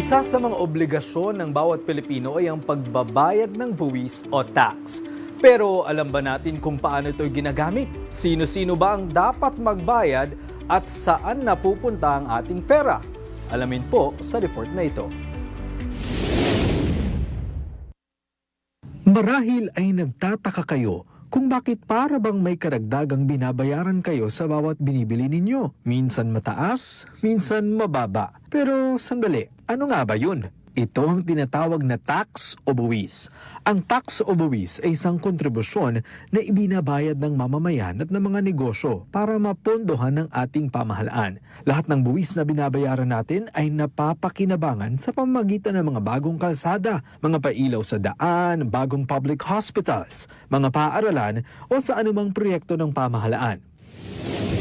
Isa sa mga obligasyon ng bawat Pilipino ay ang pagbabayad ng buwis o tax. Pero alam ba natin kung paano ito ginagamit? Sino-sino ba ang dapat magbayad at saan napupunta ang ating pera? Alamin po sa report na ito. Marahil ay nagtataka kayo kung bakit para bang may karagdagang binabayaran kayo sa bawat binibili ninyo. Minsan mataas, minsan mababa. Pero sandali, ano nga ba yun? Ito ang tinatawag na tax o buwis. Ang tax o buwis ay isang kontribusyon na ibinabayad ng mamamayan at ng mga negosyo para mapondohan ng ating pamahalaan. Lahat ng buwis na binabayaran natin ay napapakinabangan sa pamamagitan ng mga bagong kalsada, mga pailaw sa daan, bagong public hospitals, mga paaralan o sa anumang proyekto ng pamahalaan.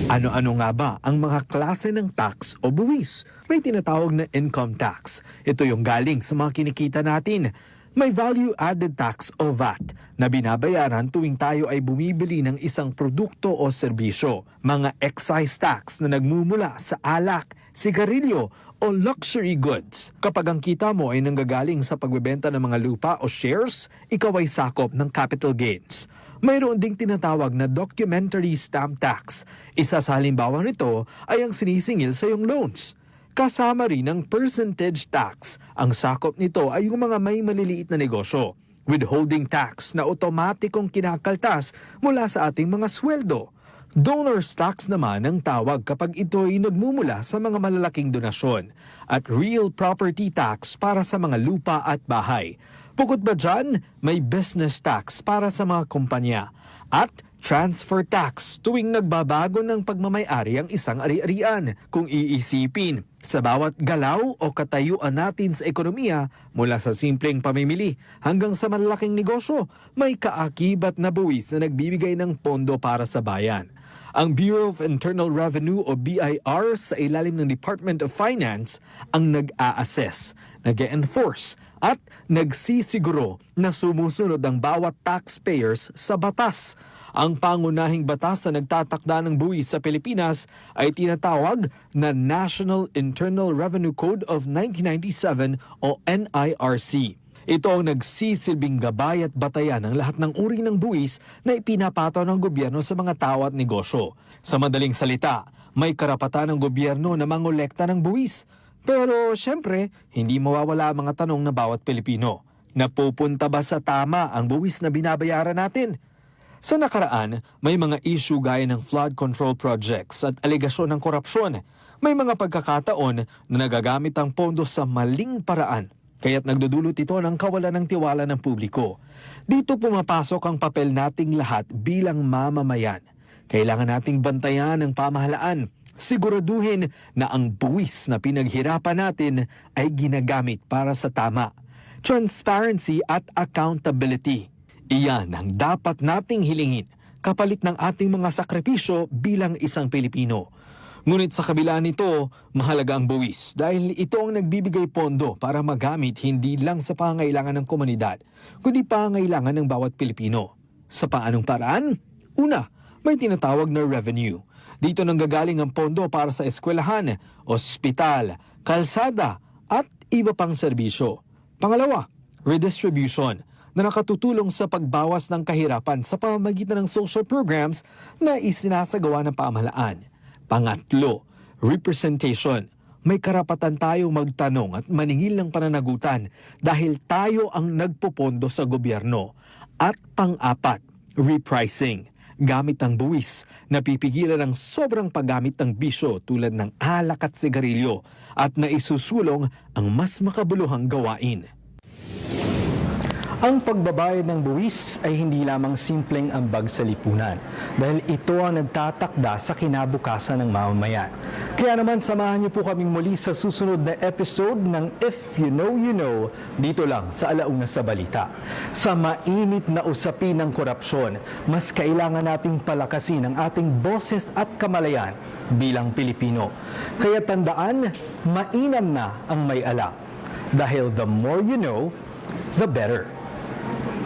Ano-ano nga ba ang mga klase ng tax o buwis? May tinatawag na income tax. Ito yung galing sa mga kinikita natin. May value-added tax o VAT na binabayaran tuwing tayo ay bumibili ng isang produkto o serbisyo. Mga excise tax na nagmumula sa alak, sigarilyo o luxury goods. Kapag ang kita mo ay nanggagaling sa pagbebenta ng mga lupa o shares, ikaw ay sakop ng capital gains. Mayroon ding tinatawag na documentary stamp tax. Isa sa halimbawa nito ay ang sinisingil sa iyong loans. Kasama rin ang percentage tax. Ang sakop nito ay yung mga may maliliit na negosyo. Withholding tax na otomatikong kinakaltas mula sa ating mga sweldo. Donor's tax naman ang tawag kapag ito ay nagmumula sa mga malalaking donasyon. At real property tax para sa mga lupa at bahay. Bukod ba dyan, may business tax para sa mga kumpanya. At transfer tax tuwing nagbabago ng pagmamayari ang isang ari-arian. Kung iisipin, sa bawat galaw o katayuan natin sa ekonomiya, mula sa simpleng pamimili hanggang sa malalaking negosyo, may kaakibat na buwis na nagbibigay ng pondo para sa bayan. Ang Bureau of Internal Revenue o BIR sa ilalim ng Department of Finance ang nag-a-assess, nag-enforce at nagsisiguro na sumusunod ang bawat taxpayers sa batas. Ang pangunahing batas na nagtatakda ng buwis sa Pilipinas ay tinatawag na National Internal Revenue Code of 1997 o NIRC. Ito ang nagsisilbing gabay at batayan ng lahat ng uri ng buwis na ipinapataw ng gobyerno sa mga tao at negosyo. Sa madaling salita, may karapatan ng gobyerno na mangolekta ng buwis. Pero syempre, hindi mawawala ang mga tanong ng bawat Pilipino. Napupunta ba sa tama ang buwis na binabayaran natin? Sa nakaraan, may mga issue gaya ng flood control projects at alegasyon ng korupsyon. May mga pagkakataon na nagagamit ang pondo sa maling paraan kaya't nagdudulot ito ng kawalan ng tiwala ng publiko. Dito pumapasok ang papel nating lahat bilang mamamayan. Kailangan nating bantayan ang pamahalaan. Siguraduhin na ang buwis na pinaghirapan natin ay ginagamit para sa tama. Transparency at accountability. Iyan ang dapat nating hilingin kapalit ng ating mga sakripisyo bilang isang Pilipino. Ngunit sa kabila nito, mahalaga ang buwis dahil ito ang nagbibigay pondo para magamit hindi lang sa pangailangan ng komunidad, kundi pangailangan ng bawat Pilipino. Sa paanong paraan? Una, may tinatawag na revenue. Dito nanggagaling ang pondo para sa eskwelahan, ospital, kalsada, at iba pang serbisyo. Pangalawa, redistribution na nakatutulong sa pagbawas ng kahirapan sa pamamagitan ng social programs na isinasagawa ng pamahalaan. Pangatlo, representation. May karapatan tayong magtanong at maningil ng pananagutan dahil tayo ang nagpopondo sa gobyerno. At pang-apat, repricing. Gamit ang buwis, napipigilan ang sobrang paggamit ng bisyo tulad ng alak at sigarilyo at naisusulong ang mas makabuluhang gawain. Ang pagbabayad ng buwis ay hindi lamang simpleng ambag sa lipunan dahil ito ang nagtatakda sa kinabukasan ng mamamayan. Kaya naman samahan niyo po kaming muli sa susunod na episode ng If You Know, You Know dito lang sa Alauna sa Balita. Sa mainit na usapin ng korupsyon, mas kailangan nating palakasin ang ating boses at kamalayan bilang Pilipino. Kaya tandaan, mainam na ang may alam. Dahil the more you know, the better.